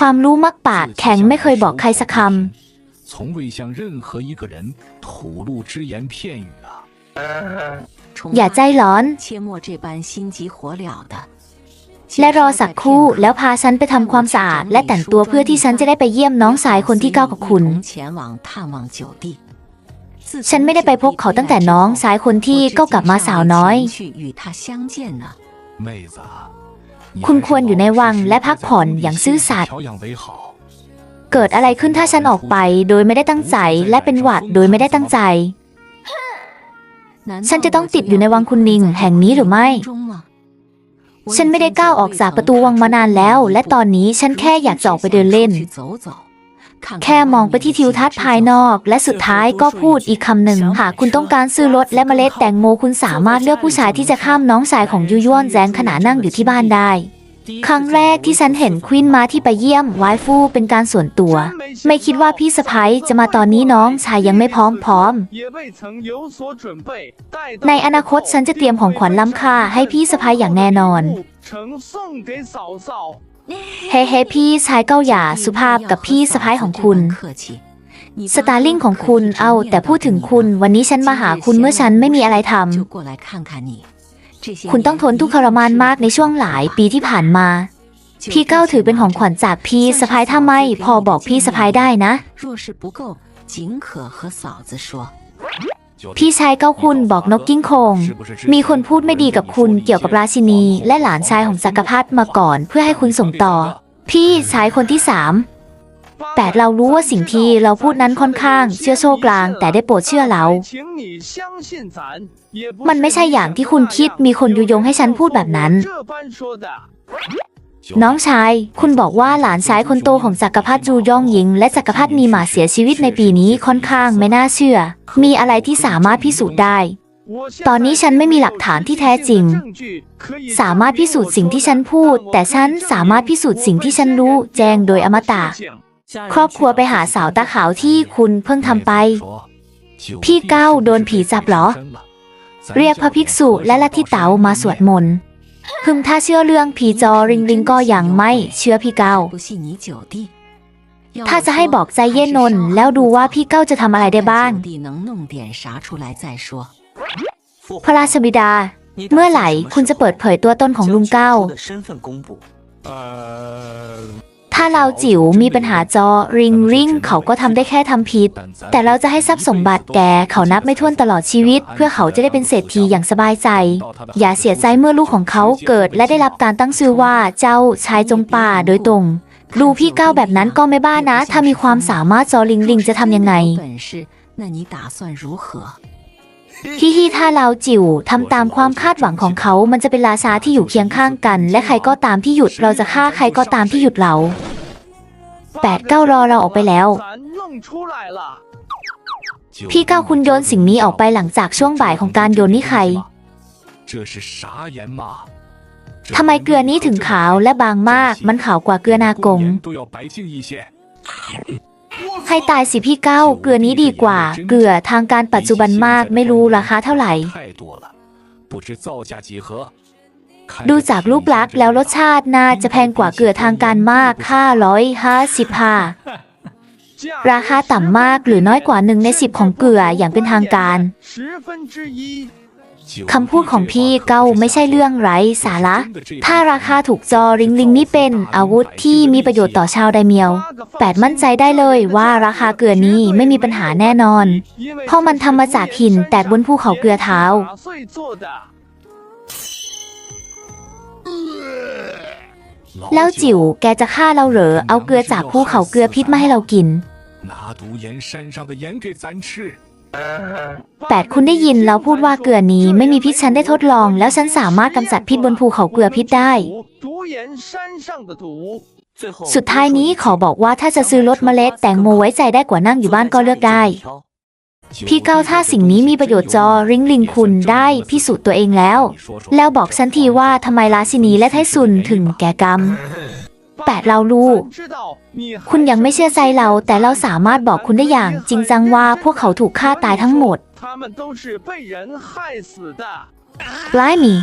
ความรู้มักปากแข็งไม่เคยบอกใครสักค 从未向任何一个人吐露只言片语啊！ ำอย่าใจร้อน 切莫这般心急火燎的。 และรอสักครู่แล้วพาฉันไปทำความสะอาด และแต่งตัวเพื่อที่ฉันจะได้ไปเยี่ยมน้องสายคนที่เก้ากับคุณ 前往探望九弟。 ฉันไม่ได้ไปพบเขาตั้งแต่น้องสายคนที่เก้ากลับมาสาวน้อย คุณควรอยู่ในวังและพักผ่อนอย่างซื่อสัตย์เกิดอะไรขึ้นถ้าฉันออกไปโดยไม่ได้ตั้งใจและเป็นหวัดโดยไม่ได้ตั้งใจ ฉันจะต้องติดอยู่ในวังคุณนิงแห่งนี้หรือไม่ ฉันไม่ได้ก้าวออกจากประตูวังมานานแล้ว และตอนนี้ฉันแค่อยากจะออกไปเดินเล่น แค่มองไปที่ทิวทัศน์ภายนอก และสุดท้ายก็พูดอีกคำหนึ่งหากคุณต้องการซื้อรถและเมล็ดแตงโมคุณสามารถเลือกผู้ชายที่จะข้ามน้องชายของยูยวนแซงขณะนั่งอยู่ที่บ้านได้ ครั้งแรกที่ฉันเห็นควินมาที่ไปเยี่ยมไวฟูเป็นการส่วนตัว ไม่คิดว่าพี่สะพ้ยจะมาตอนนี้น้องชายยังไม่พร้อมพร้อม ในอนาคตฉันจะเตรียมของขวัญล้ำค่าให้พี่สะพ้ยอย่างแน่นอน เฮ้เฮ้พี่ชายเก้าหย่าสุภาพกับพี่สะพ้ยของคุณ สตาร์ลิงของคุณเอาแต่พูดถึงคุณวันนี้ฉันมาหาคุณเมื่อฉันไม่มีอะไรทำคุณต้องทนทุกข์ทรมานมากในช่วงหลายปีที่ผ่านมา พี่เก้าถือเป็นของขวัญจากพี่สะพ้ยถ้าไม่พอบอกพี่สะพ้ยได้นะ พี่ชายเก้าคุณบอกนกกิ้งคง มีคนพูดไม่ดีกับคุณเกี่ยวกับราชินี และหลานชายของจักรพรรดิมาก่อนเพื่อให้คุณส่งต่อ พี่ชายคนที่สามแต่เรารู้ว่าสิ่งที่เราพูดนั้นค่อนข้าง เชื่อโชคลาง แต่ได้โปรดเชื่อเรา มันไม่ใช่อย่างที่คุณคิดมีคนยุยงให้ฉันพูดแบบนั้น น้องชาย คุณบอกว่าหลานชายคนโตของจักรพรรดิจูย่องหญิง และจักรพรรดิมีหมาเสียชีวิตในปีนี้ค่อนข้างไม่น่าเชื่อ มีอะไรที่สามารถพิสูจน์ได้ ตอนนี้ฉันไม่มีหลักฐานที่แท้จริง สามารถพิสูจน์สิ่งที่ฉันพูด แต่ฉันสามารถพิสูจน์สิ่งที่ฉันรู้ แจ้งโดยอมตะ ครอบครัวไปหาสาวตาขาวที่คุณเพิ่งทำไป พี่เก้าโดนผีจับเหรอ เรียกพระภิกษุและลัทธิเต๋ามาสวดมนต์ พึมถ้าเชื่อเรื่องผีจอริงริงก็อย่างไม่ เชื่อพี่เกาถ้าจะให้บอกใจเย็นนนแล้วดูว่าพี่เก้าจะทำอะไรได้บ้าง พระราชบิดา เมื่อไหร่คุณจะเปิดเผยตัวตนของลุงเก้า ถ้าเราจิ๋วมีปัญหาจอริงริงเขาก็ทำได้แค่ทำผิด แต่เราจะให้ทรัพย์สมบัติแกเขานับไม่ถ้วนตลอดชีวิต เพื่อเขาจะได้เป็นเศรษฐีอย่างสบายใจ อย่าเสียใจเมื่อลูกของเขาเกิดและได้รับการตั้งชื่อว่าเจ้าชายจงป่าโดยตรงดูพี่ก้าแบบนั้นก็ไม่บ้านะ ถ้ามีความสามารถจอริงริงจะทำยังไง พี่ฮีถ้าเราจิ๋วทำตามความคาดหวังของเขา มันจะเป็นราชาที่อยู่เคียงข้างกัน และใครก็ตามที่หยุดเราจะฆ่าใครก็ตามที่หยุดเราแปดเก้ารอเราออกไปแล้ว พี่เก้าคุณโยนสิ่งนี้ออกไปหลังจากช่วงบ่ายของการโยนนี่ใครทำไมเกลือนี้ถึงขาวและบางมาก มันขาวกว่าเกลือนากง ให้ตายสิพี่เก้า เกลือนี้ดีกว่า เกลือทางการปัจจุบันมากไม่รู้ราคาเท่าไหร่ ดูจากรูปลักษณ์แล้วรสชาติน่าจะแพงกว่าเกลือทางการมากห้าร้อยห้าสิบห้าราคาต่ำมากหรือน้อยกว่าหนึ่งในสิบของเกลืออย่างเป็นทางการ คำพูดของพี่เก้าไม่ใช่เรื่องไร้สาระ ถ้าราคาถูกจอริงลิงนี่เป็นอาวุธที่มีประโยชน์ต่อชาวไดเมียว แปดมั่นใจได้เลยว่าราคาเกลือนี้ไม่มีปัญหาแน่นอน เพราะมันทำมาจากหินแตกบนภูเขาเกลือเท้า 打碎做的。 แล้วจิ๋วแกจะฆ่าเราเหรอ เอาเกลือจากภูเขาเกลือพิษมาให้เรากิน 拿毒盐山上的盐给咱吃。 แปดคุณได้ยินแล้วพูดว่าเกลือนี้ไม่มีพิษฉันได้ทดลอง แล้วฉันสามารถกำจัดพิษบนภูเขาเกลือพิษได้ สุดท้ายนี้ขอบอกว่าถ้าจะซื้อรถเมล็ดแตงโมไว้ใจได้กว่านั่งอยู่บ้านก็เลือกได้พี่เก้าถ้าสิ่งนี้มีประโยชน์จอริงลิงคุณได้พิสูจน์ตัวเองแล้ว แล้วบอกฉันทีว่าทำไมลาซินีและไทซุนถึงแก่กรรม 8 เรารู้ คุณยังไม่เชื่อใจเรา แต่เราสามารถบอกคุณได้อย่าง จริงจังว่าพวกเขาถูกฆ่าตายทั้งหมดไลมี่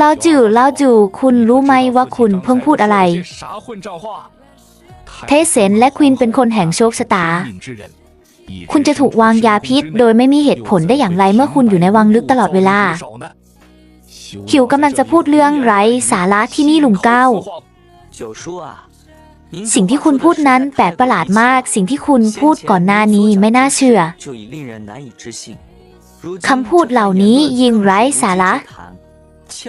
ราจู่ลาจู่คุณรู้ไหมว่าคุณเพิ่งพูดอะไร เทเซนและควินเป็นคนแห่งโชคชะตา คุณจะถูกวางยาพิษ โดยไม่มีเหตุผลได้อย่างไรเมื่อคุณอยู่ในวังลึกตลอดเวลา หิวกำลังจะพูดเรื่องไร้สาระที่นี่ลุงเก้า สิ่งที่คุณพูดนั้นแปลกประหลาดมาก สิ่งที่คุณพูดก่อนหน้านี้ไม่น่าเชื่อคำพูดเหล่านี้ยิงไร้สาระ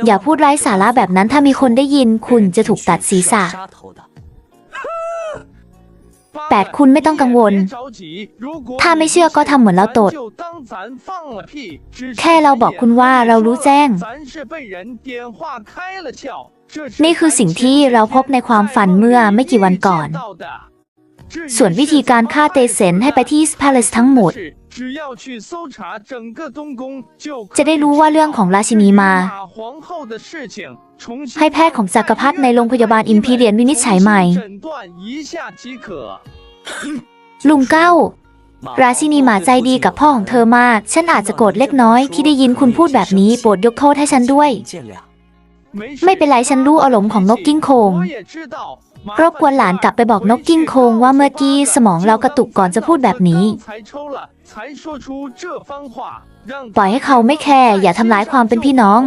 อย่าพูดไร้สาระแบบนั้นถ้ามีคนได้ยินคุณจะถูกตัดศีรษะ 8 คุณไม่ต้องกังวล ถ้าไม่เชื่อก็ทำเหมือนเราตด แค่เราบอกคุณว่าเรารู้แจ้ง นี่คือสิ่งที่เราพบในความฝันเมื่อไม่กี่วันก่อน ส่วนวิธีการฆ่าเตเซนให้ไปที่พาเลสทั้งหมด จะได้รู้ว่าเรื่องของราชินีมา ให้แพทย์ของจักรพรรดิในโรงพยาบาลอิมพีเรียนวินิจฉัยใหม่ ลุงเก้า ราชินีหมาใจดีกับพ่อของเธอมาก ฉันอาจจะโกรธเล็กน้อยที่ได้ยินคุณพูดแบบนี้โปรดยกโทษให้ฉันด้วย见谅。ไม่เป็นไรฉันรู้อารมณ์ของนกกิ้งโคง รบกวนหลานกลับไปบอกนกกิ้งโคงว่าเมื่อกี้สมองเรากระตุกก่อนจะพูดแบบนี้ ปล่อยให้เขาไม่แคร์อย่าทำร้ายความเป็นพี่น้อง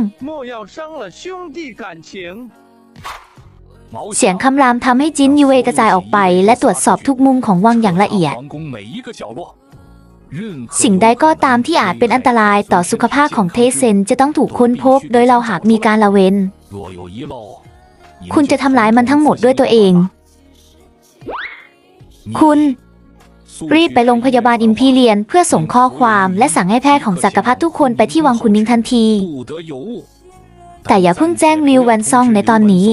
เสียงคำรามทำให้จินยูเอกระจายออกไป และตรวจสอบทุกมุมของวังอย่างละเอียด สิ่งใดก็ตามที่อาจเป็นอันตรายต่อสุขภาพของเทเซนจะต้องถูกค้นพบ โดยเราหากมีการละเว้น คุณจะทำลายมันทั้งหมดด้วยตัวเอง คุณ รีบไปโรงพยาบาลอิมพีเรียน เพื่อส่งข้อความและสั่งให้แพทย์ของจักรพรรดิทุกคนไปที่วังคุณนิงทันที แต่อย่าเพิ่งแจ้งวิวแวนซองในตอนนี้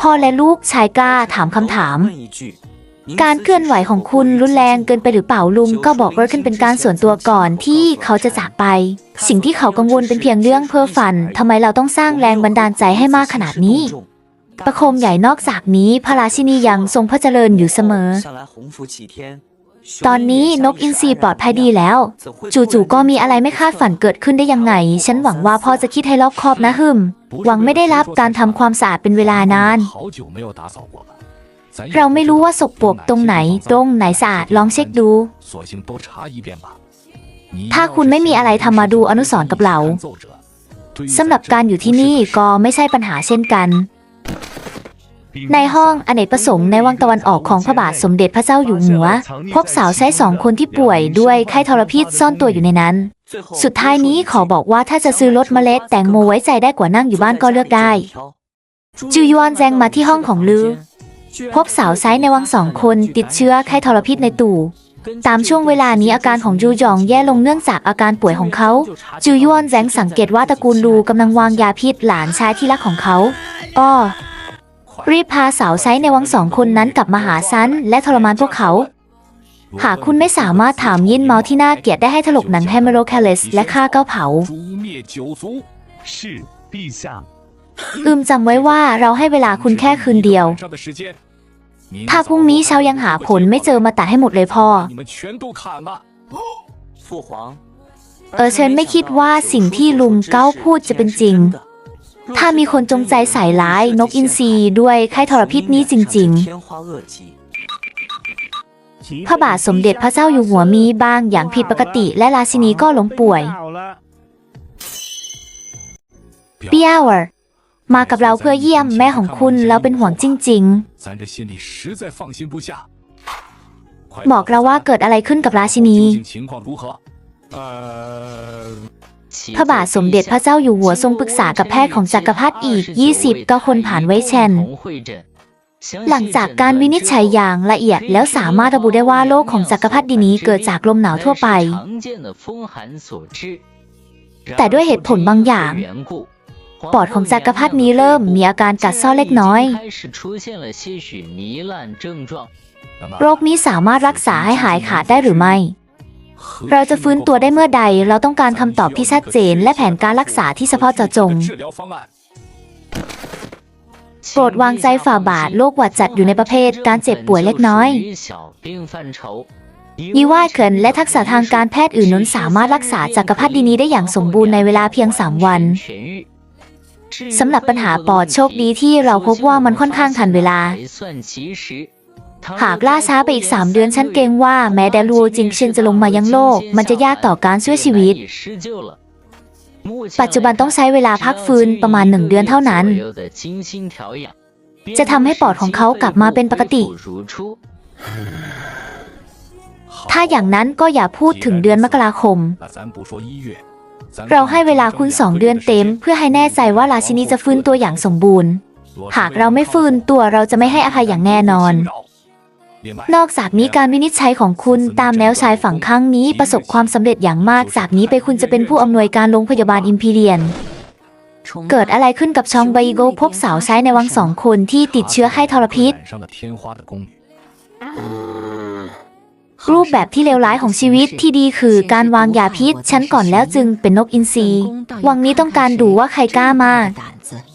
พ่อและลูกชายกล้าถามคำถาม การเคลื่อนไหวของคุณรุนแรงเกินไปหรือเปล่าลุงก็บอกเรขึ้นเป็นการส่วนตัวก่อนที่เขาจะจากไป สิ่งที่เขากังวลเป็นเพียงเรื่องเพ้อฝันทำไมเราต้องสร้างแรงบันดาลใจให้มากขนาดนี้ ประคมใหญ่นอกจากนี้พระราชินียังทรงพระเจริญอยู่เสมอ ตอนนี้นกอินทรีปลอดภัยดีแล้ว จู่ๆก็มีอะไรไม่คาดฝันเกิดขึ้นได้ยังไง ฉันหวังว่าพ่อจะคิดให้รอบคอบนะฮึมหวังไม่ได้รับการทำความสะอาดเป็นเวลานาน เราไม่รู้ว่าสกปรกตรงไหน ตรงไหนสะอาดลองเช็คดู ถ้าคุณไม่มีอะไรทำมาดูอนุสรณ์กับเราสำหรับการอยู่ที่นี่ก็ไม่ใช่ปัญหาเช่นกัน ในห้องอเนกประสงค์ในวังตะวันออกของพระบาทสมเด็จพระเจ้าอยู่หัว พบสาวใช้สองคนที่ป่วยด้วยไข้ทรพิษซ่อนตัวอยู่ในนั้น สุดท้ายนี้ขอบอกว่าถ้าจะซื้อรถเมล็ดแตงโมไว้ใจได้กว่านั่งอยู่บ้านก็เลือกได้ จูยอนแจงมาที่ห้องของลือ พบสาวไซส์ในวังสองคนติดเชื้อไข้ทรพิษในตู่ตามช่วงเวลานี้อาการของจูยองแย่ลงเนื่องจากอาการป่วยของเขา จูยวนแจงสังเกตว่าตระกูลลูกำลังวางยาพิษหลานชายที่รักของเขาอ้อรีบพาสาวไซส์ในวังสองคนนั้นกลับมาหาซันและทรมานพวกเขา หากคุณไม่สามารถถามยินเมาที่น่าเกลียดได้ให้ถลกหนังแฮมเโรแคเลสและฆ่าเก้าเผา อืมจำไว้ว่าเราให้เวลาคุณแค่คืนเดียว ถ้าพรุ่งนี้เช้ายังหาผลไม่เจอมาตัดให้หมดเลยพ่อ เออเชิญไม่คิดว่าสิ่งที่ลุงเก้าพูดจะเป็นจริง ถ้ามีคนจงใจใส่ร้ายนกอินทรีด้วยไข้ทรพิษนี้จริง ๆ พระบาทสมเด็จพระเจ้าอยู่หัวมีบ้างอย่างผิดปกติและราชินีก็หลงป่วยเปียวร์ มากับเราเพื่อเยี่ยมแม่ของคุณเราเป็นห่วงจริง ๆ บอกเราว่าเกิดอะไรขึ้นกับราชินีพระบาทสมเด็จพระเจ้าอยู่หัวทรงปรึกษากับแพทย์ของจักรพรรดิอีก 20 ก็คนผ่านไว้เช่นหลังจากการวินิจฉัยอย่างละเอียดแล้วสามารถระบุได้ว่าโรคของจักรพรรดินี้เกิดจากลมหนาวทั่วไป แต่ด้วยเหตุผลบางอย่าง ปอดของจักรพรรดินี้เริ่มมีอาการกัดเซ้อเล็กน้อย โรคนี้สามารถรักษาให้หายขาดได้หรือไม่ เราจะฟื้นตัวได้เมื่อใด เราต้องการคำตอบที่ชัดเจน และแผนการรักษาที่เฉพาะเจาะจง โปรดวางใจฝ่าบาทโรคหวัดจัดอยู่ในประเภทการเจ็บป่วยเล็กน้อยยีว่าเขินและทักษะทางการแพทย์อื่นนั้นสามารถรักษาจักรพรรดินี้ได้อย่างสมบูรณ์ในเวลาเพียง 3 วัน สำหรับปัญหาปอดโชคดีที่เราพบว่ามันค่อนข้างทันเวลา หากล่าช้าไปอีก 3 เดือนฉันเกรงว่าแม้แดลูจิงเชนจะลงมายังโลก มันจะยากต่อการช่วยชีวิต ปัจจุบันต้องใช้เวลาพักฟื้นประมาณหนึ่งเดือนเท่านั้น จะทำให้ปอดของเขากลับมาเป็นปกติ ถ้าอย่างนั้นก็อย่าพูดถึงเดือนมกราคม เราให้เวลาคุณสองเดือนเต็ม เพื่อให้แน่ใจว่าราชินีจะฟื้นตัวอย่างสมบูรณ์ หากเราไม่ฟื้นตัวเราจะไม่ให้อภัยอย่างแน่นอน นอกจากนี้การวินิจฉัยของคุณตามแนวชายฝั่งข้างนี้ประสบความสำเร็จอย่างมาก จากนี้ไปคุณจะเป็นผู้อำนวยการโรงพยาบาลอิมพีเรียน เกิดอะไรขึ้นกับชองไบโกพบสาวใช้ในวังสองคนที่ติดเชื้อไข้ทรพิษ รูปแบบที่เลวร้ายของชีวิตที่ดีคือการวางยาพิษ ฉันก่อนแล้วจึงเป็นนกอินทรีวังนี้ต้องการดูว่าใครกล้ามา胆子